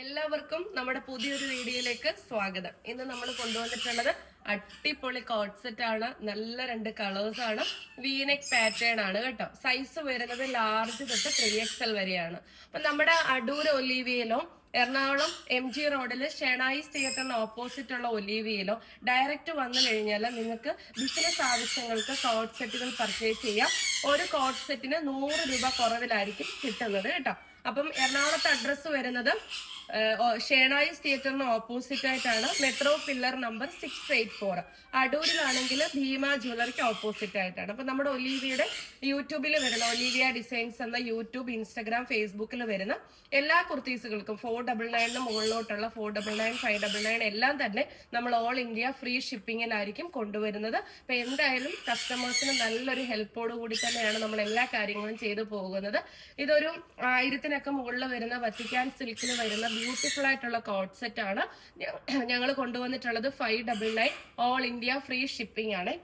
എല്ലാവർക്കും നമ്മുടെ പുതിയൊരു വീഡിയോയിലേക്ക് സ്വാഗതം. ഇന്ന് നമ്മൾ കൊണ്ടുവന്നിട്ടുള്ളത് അടിപൊളി കോട്ട് സെറ്റ് ആണ്. നല്ല രണ്ട് കളേഴ്സ് ആണ്. വീനെക് പാറ്റേൺ ആണ് കേട്ടോ. സൈസ് വരുന്നത് ലാർജ് തൊട്ട് ത്രീ എക്സ് എൽ വരെയാണ്. അപ്പൊ നമ്മുടെ അടൂർ ഒലീവിയയിലോ എറണാകുളം എം ജി റോഡിൽ ഷെണായിസ് തിയേറ്ററിന് ഓപ്പോസിറ്റ് ഉള്ള ഒലീവിയയിലോ ഡയറക്റ്റ് വന്നു കഴിഞ്ഞാൽ നിങ്ങൾക്ക് ബിസിനസ് ആവശ്യങ്ങൾക്ക് കോട്ട് സെറ്റുകൾ പർച്ചേസ് ചെയ്യാം. ഒരു കോട്ട് സെറ്റിന് നൂറ് രൂപ കുറവിലായിരിക്കും കിട്ടുന്നത് കേട്ടോ. അപ്പം എറണാകുളത്തെ അഡ്രസ്സ് വരുന്നത് ഷേണായിസ് തിയേറ്ററിന് ഓപ്പോസിറ്റ് ആയിട്ടാണ് metro pillar number six eight four അടൂരിലാണെങ്കിൽ Bhima ജ്വല്ലറിക്ക് ഓപ്പോസിറ്റ് ആയിട്ടാണ്. അപ്പൊ നമ്മുടെ ഒലീവിയുടെ യൂട്യൂബിൽ വരുന്ന ഒലീവിയ ഡിസൈൻസ് എന്ന യൂട്യൂബ് ഇൻസ്റ്റാഗ്രാം ഫേസ്ബുക്കിൽ വരുന്ന എല്ലാ കുർത്തീസുകൾക്കും ഫോർ ഡബിൾ നയനിന് മുകളിലോട്ടുള്ള four double nine five double nine എല്ലാം തന്നെ നമ്മൾ ഓൾ ഇന്ത്യ ഫ്രീ ഷിപ്പിങ്ങിലായിരിക്കും കൊണ്ടുവരുന്നത്. അപ്പൊ എന്തായാലും കസ്റ്റമേഴ്സിന് നല്ലൊരു ഹെൽപ്പോട് കൂടി തന്നെയാണ് നമ്മൾ എല്ലാ കാര്യങ്ങളും ചെയ്തു പോകുന്നത്. ഇതൊരു ആയിരത്തിനൊക്കെ മുകളിൽ വരുന്ന വത്തിക്കാൻ സിൽക്കിൽ വരുന്ന ബ്യൂട്ടിഫുൾ ആയിട്ടുള്ള കോട്ട് സെറ്റ് ആണ്. ഞങ്ങൾ കൊണ്ടുവന്നിട്ടുള്ളത് five double nine all India free shipping ആണ്.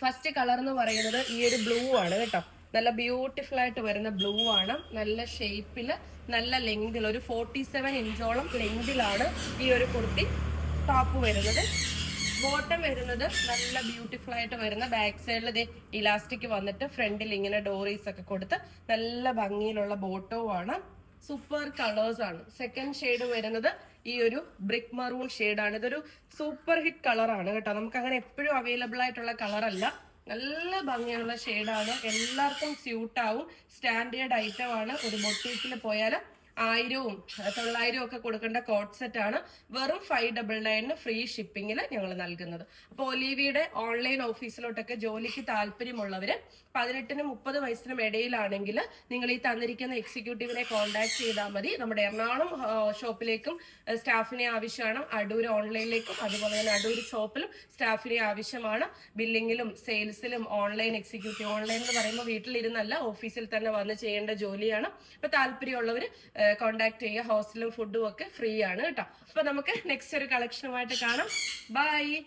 ഫസ്റ്റ് കളർ എന്ന് പറയുന്നത് ഈ ഒരു ബ്ലൂ ആണ് കേട്ടോ. നല്ല ബ്യൂട്ടിഫുൾ ആയിട്ട് വരുന്ന ബ്ലൂ ആണ്. നല്ല ഷേപ്പിൽ നല്ല ലെങ്തിൽ ഒരു ഫോർട്ടി സെവൻ ഇഞ്ചോളം ലെങ്തിലാണ് ഈ ഒരു കുർത്തി ടോപ്പ് വരുന്നത്. ബോട്ടം വരുന്നത് നല്ല ബ്യൂട്ടിഫുൾ ആയിട്ട് വരുന്ന ബാക്ക് സൈഡിൽ ഇത് ഇലാസ്റ്റിക് വന്നിട്ട് ഫ്രണ്ടിൽ ഇങ്ങനെ ഡോറീസ് ഒക്കെ കൊടുത്ത് നല്ല ഭംഗിയിലുള്ള ബോട്ടവും ആണ്. സൂപ്പർ കളേഴ്സ് ആണ്. സെക്കൻഡ് ഷെയ്ഡ് വരുന്നത് ഈ ഒരു ബ്രിക്ക് മറൂൺ ആണ്. ഇതൊരു സൂപ്പർ ഹിറ്റ് കളറാണ് കേട്ടോ. നമുക്ക് അങ്ങനെ എപ്പോഴും അവൈലബിൾ ആയിട്ടുള്ള കളർ അല്ല. നല്ല ഭംഗിയുള്ള ഷെയ്ഡാണ് എല്ലാവർക്കും സ്യൂട്ട് ആവും. സ്റ്റാൻഡേർഡ് ഐറ്റം ആണ്. ഒരു ബൊട്ടീക്കിൽ പോയാൽ ആയിരവും തൊള്ളായിരവും ഒക്കെ കൊടുക്കേണ്ട കോഡ് സെറ്റ് ആണ് വെറും ഫൈവ് ഡബിൾ നയനിന് ഫ്രീ ഷിപ്പിംഗിൽ ഞങ്ങൾ നൽകുന്നത്. അപ്പോൾ ഒലീവിയുടെ ഓൺലൈൻ ഓഫീസിലോട്ടൊക്കെ ജോലിക്ക് താല്പര്യമുള്ളവര് പതിനെട്ടിനും മുപ്പത് വയസ്സിനും ഇടയിലാണെങ്കിൽ നിങ്ങൾ ഈ തന്നിരിക്കുന്ന എക്സിക്യൂട്ടീവിനെ കോൺടാക്ട് ചെയ്താൽ മതി. നമ്മുടെ എറണാകുളം ഷോപ്പിലേക്കും സ്റ്റാഫിനെ ആവശ്യമാണ്. അടൂർ ഓൺലൈനിലേക്കും അതുപോലെ തന്നെ അടൂർ ഷോപ്പിലും സ്റ്റാഫിനെ ആവശ്യമാണ്. ബില്ലിങ്ങിലും സെയിൽസിലും ഓൺലൈൻ എക്സിക്യൂട്ടീവ് ഓൺലൈൻ എന്ന് പറയുമ്പോൾ വീട്ടിലിരുന്നല്ല ഓഫീസിൽ തന്നെ വന്ന് ചെയ്യേണ്ട ജോലിയാണ്. അപ്പൊ താല്പര്യമുള്ളവർ കോൺടാക്ട് ചെയ്യുക ഹോസ്റ്റലും ഫുഡും ഒക്കെ ഫ്രീ ആണ് കേട്ടോ. അപ്പൊ നമുക്ക് നെക്സ്റ്റ് ഒരു കളക്ഷനുമായിട്ട് കാണാം. ബൈ